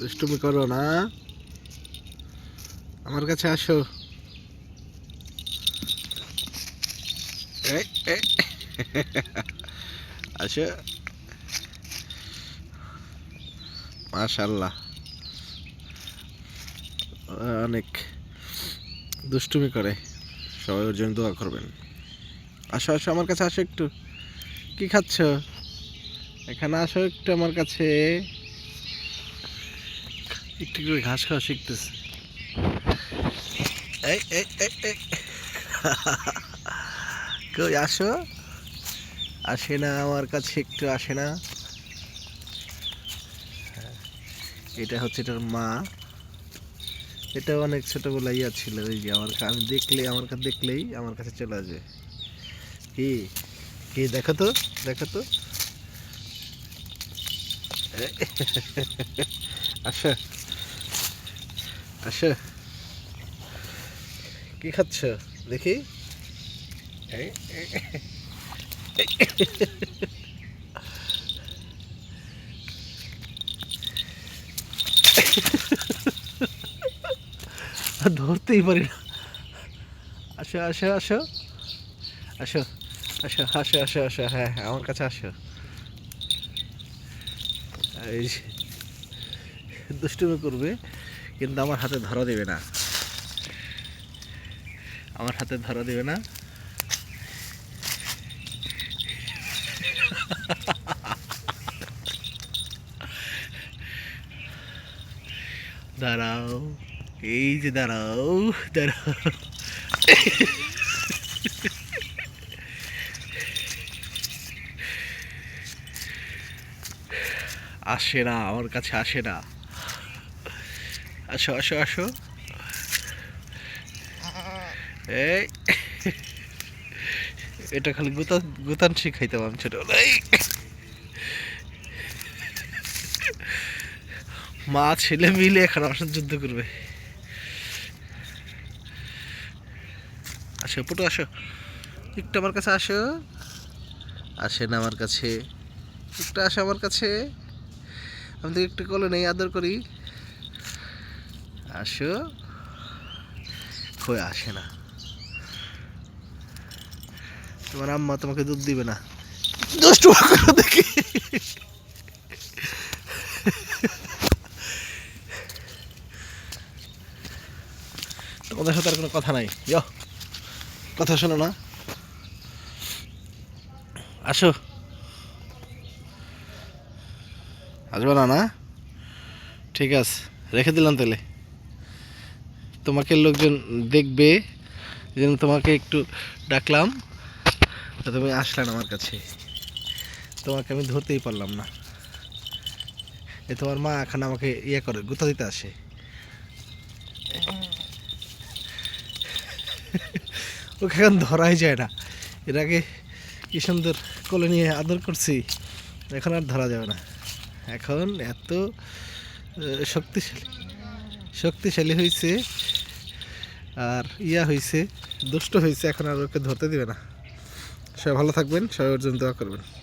দুষ্টুমি করো না। আমার কাছে আসো। আসো। মাশাল্লাহ অনেক দুষ্টুমি করে। সবাই ওর জন্য দোয়া করবেন। আসো আসো, আমার কাছে আসো একটু। কি খাচ্ছ? এখানে আসো একটু আমার কাছে। একটু করে ঘাস খাওয়া শিখতেছে। এই এই এই এই। কই, আসো? আসে না, আমার কাছে একটু আসে না। এটা হচ্ছে এটার মা। এটা অনেক ছোটবেলা ইয়া ছিল, ওই যে আমার আমি দেখলে, আমার কাছে দেখলেই আমার কাছে চলে আসবে কি? কি, দেখো তো দেখো তো। আসো। আসো। কি খাচ্ছ? দেখি। ধরতেই পারি না। আসো আসো আসো। আসো আসো আসো আসো আসো হ্যাঁ হ্যাঁ আমার কাছে আসো। এই দুষ্টুমি করবে। কিন্তু আমার হাতে ধরা দেবে না। আমার হাতে ধরা দেবে না। দাঁড়াও, এই যে দাঁড়াও দাঁড়াও। আসে না, আমার কাছে আসে না। আসো আসো আসো। এই। এটা খালি গুতান গুতান শিখাইতাম আমি ছোটবেলায়। মা, ছেলে মিলে এখন আমার যুদ্ধ করবে। আসো, পুটু, আসো। একটু আমার কাছে আসো। আসে না আমার কাছে। একটু আসো আমার কাছে। আমি তো একটু কলে নেই আদর করি। আসো। কই আসে না। তোমার আম্মা তোমাকে দুধ দিবে না। দুষ্টু দেখি। তোমাদের সাথে আর কোনো কথা নাই। ইয়ো কথা শোনো না। আসো। আসবে না না? ঠিক আছে। রেখে দিলাম তাহলে। তোমাকে লোকজন দেখবে জন্য তোমাকে একটু ডাকলাম। তুমি আসলে না আমার কাছে। তোমাকে আমি ধরতেই পারলাম না। এ তোমার মা এখন আমাকে ইয়ে করে, গুতা দিতে আসে। ওকে এখন ধরাই যায় না। এর আগে কি সুন্দর কোলে নিয়ে আদর করছি, এখন আর ধরা যাবে না। এখন এত শক্তিশালী। শক্তিশালী হয়েছে আর ইয়া হয়েছে দুষ্ট হয়েছে এখন আর ওকে ধরতে দিবে না। সবাই ভালো থাকবেন, সবাই অর্জন জন্য দোয়া করবেন।